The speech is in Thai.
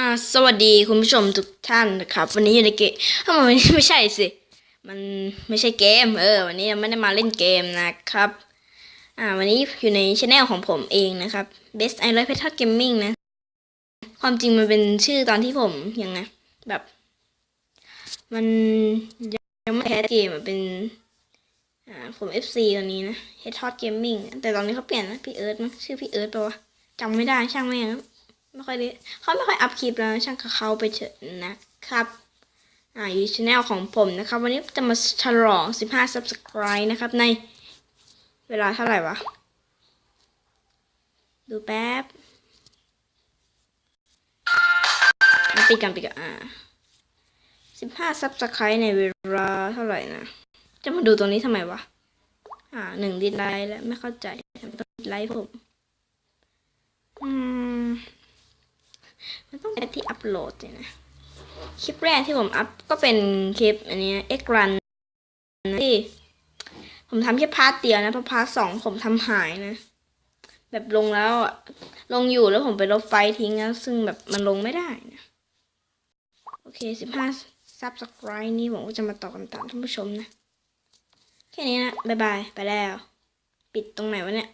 อ่าสวัสดีคุณผู้ชมทุกท่านนะครับ วันนี้อยู่ในเกมทำไมไม่ใช่สิ มันไม่ใช่เกม เออ วันนี้ไม่ได้มาเล่นเกมนะครับ อ่า วันนี้อยู่ในช anel ของผมเองนะครับ Best I Like Pet Gaming นะ ความจริงมันเป็นชื่อตอนที่ผมยังไงแบบ มันยังไม่แคสเกมเป็นอ่าผม FC ตอนนี้นะ Head Hot Gaming แต่ตอนนี้เขาเปลี่ยนนะพี่เอิร์ธมั้งชื่อพี่เอิร์ธปะวะจำไม่ได้ช่างแม่ง ไม่ค่อยได้เขาไม่ค่อยอัพคลิปแล้วช่างกับเขาไปเถอะนะครับอ่าอยู่ช anel ของผมนะครับ วันนี้จะมาฉลอง 15 subscribe นะครับ ในเวลาเท่าไหร่วะ ดูแป๊บปิดกันปิดกันอ่า15 subscribe ในเวลาเท่าไหร่นะ จะมาดูตรงนี้ทำไมวะ อ่าหนึ่งดิไลค์แล้วไม่เข้าใจทำไมต้องดิไลค์ผม อืม มันต้องเป็นที่อัปโหลดเลยนะ คลิปแรกที่ผมอัพก็เป็นคลิปอันนี้เอ็กรันที่ผมทำแค่พาร์ทเดียวนะพราะพาร์ทสองผมทำหายนะ แบบลงแล้วลงอยู่แล้วผมไปลบไฟทิ้งแล้ว ซึ่งแบบมันลงไม่ได้นะ โอเคสิบห้าซับสไครต์นี้ผมก็จะมาตอบคำถามท่านผู้ชมนะ แค่นี้นะ บ๊ายบาย ไปแล้ว ปิดตรงไหนวะเนี่ย